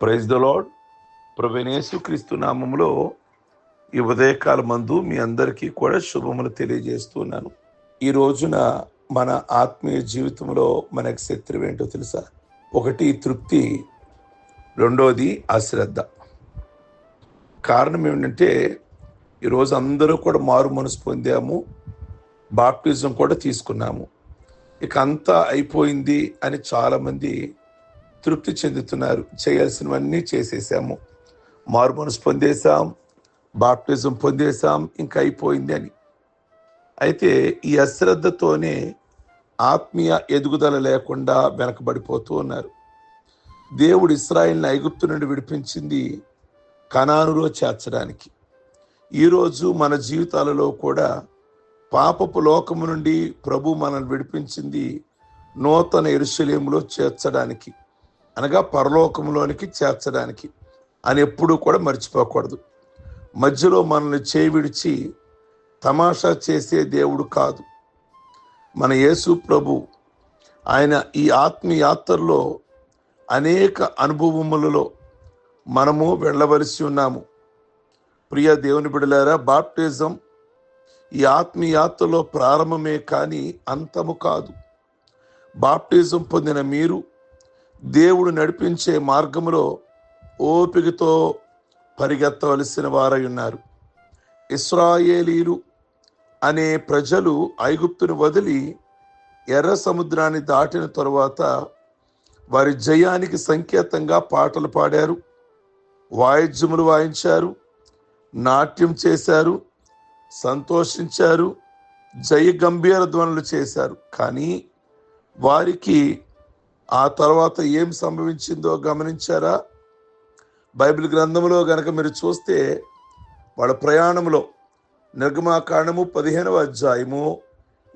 Praise the lord ప్రవేణేశు క్రీస్తు నామంలో ఈ ఉదయకాల మందు మీ అందరికీ కూడా శుభములు తెలియజేస్తున్నాను ఈ రోజున మన ఆత్మీయ జీవితంలో మనకు శత్రువు ఏంటో తెలుసా? ఒకటి తృప్తి రెండోది అశ్రద్ధ. కారణం ఏమిటంటే ఈరోజు అందరూ కూడా మారు మనసు పొందాము బాప్టిజం కూడా తీసుకున్నాము. ఇక అంతా అయిపోయింది అని చాలామంది తృప్తి చెందుతున్నారు. చేయాల్సినవన్నీ చేసేసాము. మార్మోన్స్ పొందేశాం బాప్టిజం పొందేశాం. ఇంకా అయిపోయింది అని. అయితే ఈ అశ్రద్ధతోనే ఆత్మీయ ఎదుగుదల లేకుండా వెనకబడిపోతూ ఉన్నారు. దేవుడు ఇస్రాయిల్ని ఐగుప్తు నుండి విడిపించింది కనానులో చేర్చడానికి. ఈరోజు మన జీవితాలలో కూడా పాపపు లోకము నుండి ప్రభు మనల్ని విడిపించింది నూతన ఎరుశలేములో చేర్చడానికి. అనగా పరలోకంలోనికి చేర్చడానికి అని ఎప్పుడూ కూడా మర్చిపోకూడదు. మధ్యలో మనల్ని చేవిడిచి విడిచి తమాషా చేసే దేవుడు కాదు. మన యేసు ప్రభు ఆయన ఈ ఆత్మయాత్రలో అనేక అనుభవములలో మనము వెళ్ళవలసి ఉన్నాము. ప్రియ దేవుని బిడలారా బాప్టిజం ఈ ఆత్మయాత్రలో ప్రారంభమే కానీ అంతము కాదు. బాప్టిజం పొందిన మీరు దేవుడు నడిపించే మార్గంలో ఓపికతో పరిగెత్తవలసిన వారై ఉన్నారు. ఇస్రాయేలీలు అనే ప్రజలు ఐగుప్తును వదిలి ఎర్ర సముద్రాన్ని దాటిన తరువాత వారి జయానికి సంకేతంగా పాటలు పాడారు వాయిద్యములు వాయించారు నాట్యం చేశారు సంతోషించారు జయ గంభీర ధ్వనులు చేశారు. కానీ వారికి ఆ తర్వాత ఏం సంభవించిందో గమనించారా? బైబిల్ గ్రంథంలో గనక మీరు చూస్తే వాళ్ళ ప్రయాణంలో నిర్గమాకాండము పదిహేనవ అధ్యాయము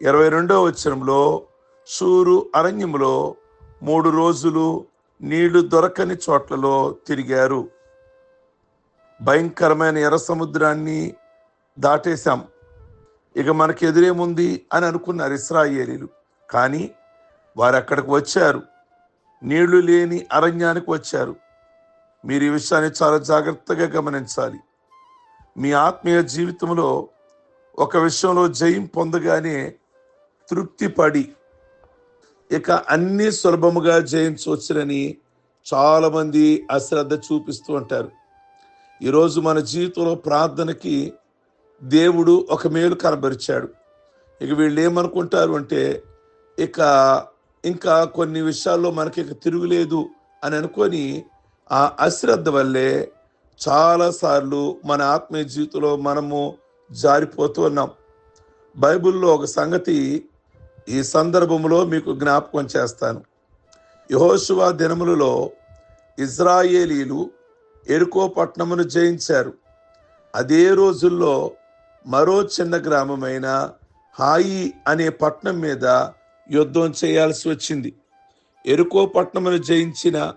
ఇరవై రెండవ వచనంలో సూరు అరణ్యంలో మూడు రోజులు నీళ్ళు దొరకని చోట్లలో తిరిగారు. భయంకరమైన ఎర్ర సముద్రాన్ని దాటేశాం. ఇక మనకి ఎదురేముంది అని అనుకున్నారు ఇస్రాయేలీలు. కానీ వారు అక్కడికి వచ్చారు. నీళ్ళు లేని అరణ్యానికి వచ్చారు. మీరు ఈ విషయాన్ని చాలా జాగ్రత్తగా గమనించాలి. మీ ఆత్మీయ జీవితంలో ఒక విషయంలో జయం పొందగానే తృప్తి పడి ఇక అన్ని సులభముగా జయించవచ్చునని చాలామంది అశ్రద్ధ చూపిస్తూ ఉంటారు. ఈరోజు మన జీవితంలో ప్రార్థనకి దేవుడు ఒక మేలు కనబరిచాడు. ఇక వీళ్ళు ఏమనుకుంటారు అంటే ఇక ఇంకా కొన్ని విషయాల్లో మనకి తిరుగులేదు అని అనుకొని ఆ అశ్రద్ధ వల్లే చాలాసార్లు మన ఆత్మీయ జీవితంలో మనము జారిపోతూ ఉన్నాం. బైబిల్లో ఒక సంగతి ఈ సందర్భంలో మీకు జ్ఞాపకం చేస్తాను. యహోశువా దినములలో ఇజ్రాయేలీలు ఎరుకో పట్టణమును జయించారు. అదే రోజుల్లో మరో చిన్న గ్రామమైన హాయి అనే పట్టణం మీద యుద్ధం చేయాల్సి వచ్చింది. ఎరుకో పట్టణమును జయించిన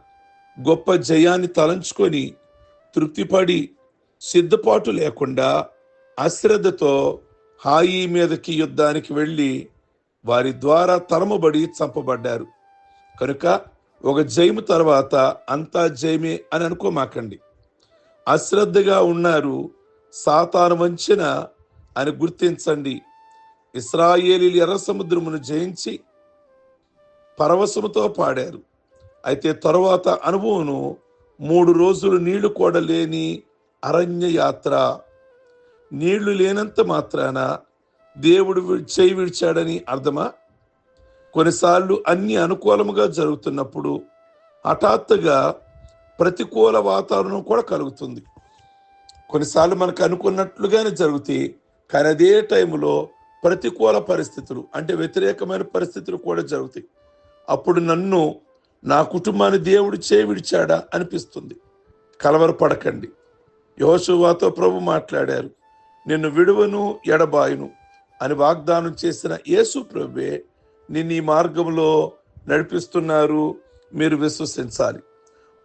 గొప్ప జయాన్ని తలంచుకొని తృప్తిపడి సిద్ధపాటు లేకుండా అశ్రద్ధతో హాయి మీదకి యుద్ధానికి వెళ్ళి వారి ద్వారా తరమబడి చంపబడ్డారు. కనుక ఒక జయము తర్వాత అంతా జయమే అని అనుకోమాకండి. అశ్రద్ధగా ఉన్నారు సాతాను వంచిన అని గుర్తించండి. ఇస్రాయేలీలు ఎర్ర సముద్రమును జయించి పరవశముతో పాడారు. అయితే తరువాత అనుభవను మూడు రోజులు నీళ్ళు కూడా లేని అరణ్య యాత్ర నీళ్ళు లేనంత మాత్రాన దేవుడు చేయి విడిచాడని అర్థమా? కొన్నిసార్లు అన్ని అనుకూలముగా జరుగుతున్నప్పుడు హఠాత్తుగా ప్రతికూల వాతావరణం కూడా కలుగుతుంది. కొన్నిసార్లు మనకు అనుకున్నట్లుగానే జరుగుతాయి కానీ అదే టైంలో ప్రతికూల పరిస్థితులు అంటే వ్యతిరేకమైన పరిస్థితులు కూడా జరుగుతాయి. అప్పుడు నన్ను నా కుటుంబాన్ని దేవుడు చేవిడిచాడా అనిపిస్తుంది. కలవరపడకండి. యోశువాతో ప్రభు మాట్లాడారు. నిన్ను విడువను ఎడబాయును అని వాగ్దానం చేసిన యేసు ప్రభువే నిన్ను ఈ మార్గంలో నడిపిస్తున్నారు. మీరు విశ్వసించాలి.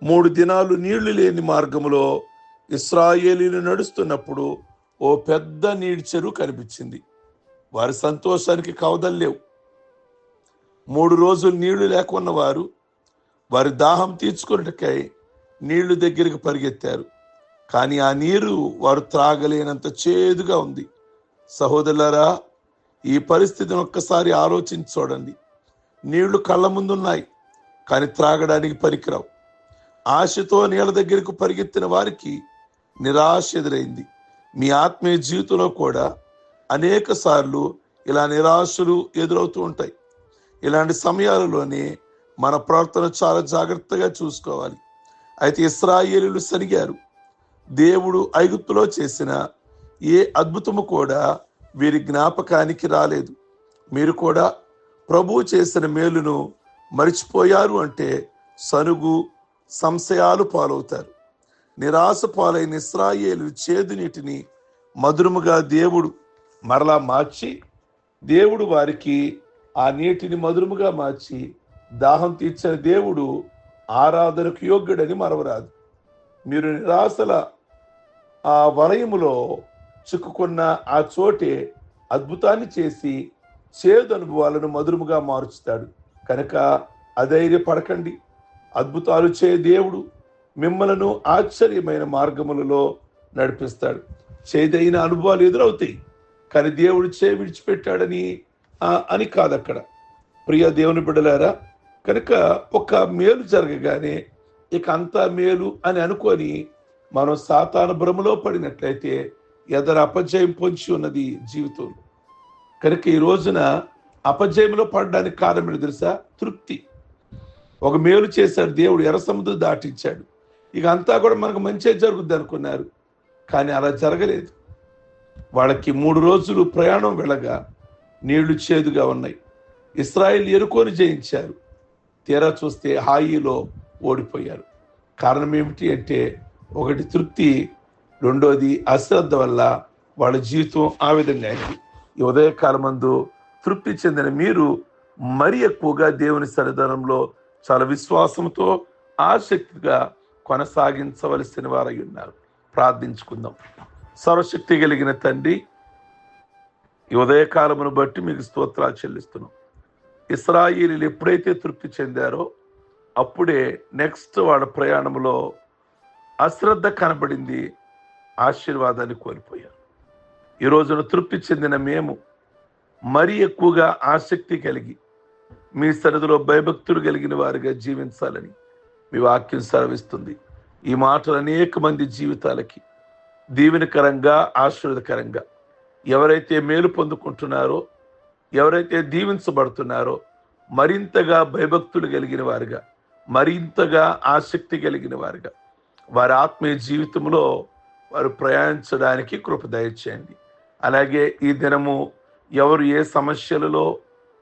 మూడు దినాలు నీళ్ళు లేని మార్గంలో ఇస్రాయేలీలు నడుస్తున్నప్పుడు ఓ పెద్ద నీడి చెరువు కనిపించింది. వారి సంతోషానికి కవదల్లేవు మూడు రోజులు నీళ్ళు లేకున్న వారు వారి దాహం తీర్చుకున్నట్టుకై నీళ్ళు దగ్గరికి పరిగెత్తారు. కానీ ఆ నీరు వారు త్రాగలేనంత చేదుగా ఉంది. సహోదరులరా ఈ పరిస్థితిని ఒక్కసారి ఆలోచించి చూడండి. నీళ్ళు కళ్ళ ముందున్నాయి కానీ త్రాగడానికి పనికిరావు ఆశతో నీళ్ళ దగ్గరకు పరిగెత్తిన వారికి నిరాశ ఎదురైంది. మీ ఆత్మీయ జీవితంలో కూడా అనేక సార్లు ఇలా నిరాశలు ఎదురవుతూ ఉంటాయి. ఇలాంటి సమయాలలోనే మన ప్రవర్తన చాలా జాగ్రత్తగా చూసుకోవాలి. అయితే ఇస్రాయేలీలు సరిగారు. దేవుడు ఐగుప్తులో చేసిన ఏ అద్భుతము కూడా వీరి జ్ఞాపకానికి రాలేదు. మీరు కూడా ప్రభువు చేసిన మేలును మరిచిపోయారు అంటే సనుగు సంశయాలు పాలవుతారు. నిరాశ పాలైన ఇస్రాయేలు చేదు నీటిని మధురముగా దేవుడు మరలా మార్చి దేవుడు వారికి ఆ నీటిని మధురముగా మార్చి దాహం తీర్చిన దేవుడు ఆరాధనకు యోగ్యుడని మరవరాదు. మీరు నిరాశల ఆ వలయములో చిక్కుకున్న ఆ చోటే అద్భుతాన్ని చేసి చేదు అనుభవాలను మధురముగా మారుస్తాడు కనుక అధైర్యపడకండి. అద్భుతాలు చే దేవుడు మిమ్మలను ఆశ్చర్యమైన మార్గములలో నడిపిస్తాడు. చేదైన అనుభవాలు ఎదురవుతాయి. కానీ దేవుడు చే విడిచిపెట్టాడని అని కాదు అక్కడ. ప్రియ దేవుని బిడ్డలారా కనుక ఒక మేలు జరగగానే ఇక అంతా మేలు అని అనుకొని మనం సాతాన భ్రమలో పడినట్లయితే ఎదర అపజయం పొంచి ఉన్నది జీవితంలో. కనుక ఈ రోజున అపజయంలో పడడానికి కారణం ఏంటి తెలుసా? తృప్తి. ఒక మేలు చేశాడు దేవుడు ఎర్ర సముద్రం దాటించాడు. ఇక అంతా కూడా మనకు మంచిగా జరుగుద్ది అనుకున్నారు. కానీ అలా జరగలేదు. వాళ్ళకి మూడు రోజులు ప్రయాణం వెళ్ళగా నీళ్ళు చేదుగా ఉన్నాయి. ఇస్రాయిల్ ఎరుకోని జయించారు. తీరా చూస్తే హాయిలో ఓడిపోయారు. కారణం ఏమిటి అంటే ఒకటి తృప్తి రెండోది అశ్రద్ధ వల్ల వాళ్ళ జీవితం ఆ విధంగా అయింది. ఈ ఉదయకాలమందు తృప్తి చెందిన మీరు మరి ఎక్కువగా దేవుని సన్నిధానంలో చాలా విశ్వాసంతో ఆసక్తిగా కొనసాగించవలసిన వారై ఉన్నారు. ప్రార్థించుకుందాం. సర్వశక్తి కలిగిన తండ్రి ఈ ఉదయకాలమును బట్టి మీకు స్తోత్రాలు చెల్లిస్తున్నాం. ఇస్రాయిలీలు ఎప్పుడైతే తృప్తి చెందారో అప్పుడే నెక్స్ట్ వాళ్ళ ప్రయాణంలో అశ్రద్ధ కనబడింది ఆశీర్వాదాన్ని కోల్పోయారు. ఈ రోజున తృప్తి చెందిన మేము మరీ ఎక్కువగా ఆసక్తి కలిగి మీ సరిధిలో భయభక్తులు కలిగిన వారిగా జీవించాలని మీ వాక్యం సెలవిస్తుంది. ఈ మాటలు అనేక మంది జీవితాలకి దీవెనకరంగా ఆశీర్వదకరంగా. ఎవరైతే మేలు పొందుకుంటున్నారో ఎవరైతే దీవించబడుతున్నారో మరింతగా భయభక్తులు కలిగిన వారుగా మరింతగా ఆసక్తి కలిగిన వారుగా వారి ఆత్మీయ జీవితంలో వారు ప్రయాణించడానికి కృప దయచేయండి. అలాగే ఈ దినము ఎవరు ఏ సమస్యలలో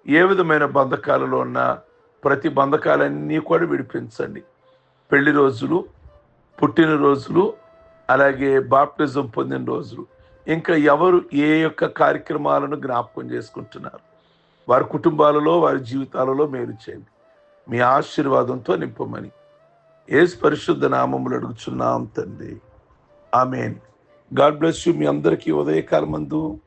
ఏ విధమైన బంధకాలలో ఉన్నా ప్రతి బంధకాలన్నీ కూడా విడిపించండి. పెళ్ళి రోజులు పుట్టినరోజులు అలాగే బాప్టిజం పొందిన రోజులు. ఇంకా ఎవరు ఏ యొక్క కార్యక్రమాలను జ్ఞాపకం చేసుకుంటున్నారు? వారి కుటుంబాలలో వారి జీవితాలలో మేలు చేయండి. మీ ఆశీర్వాదంతో నింపమని ఏసు పరిశుద్ధ నామములు అడుగుచున్నాం తండ్రి. ఆమెన్. గాడ్ బ్లెస్ యూ మీ అందరికీ ఉదయకాలమందు. మందు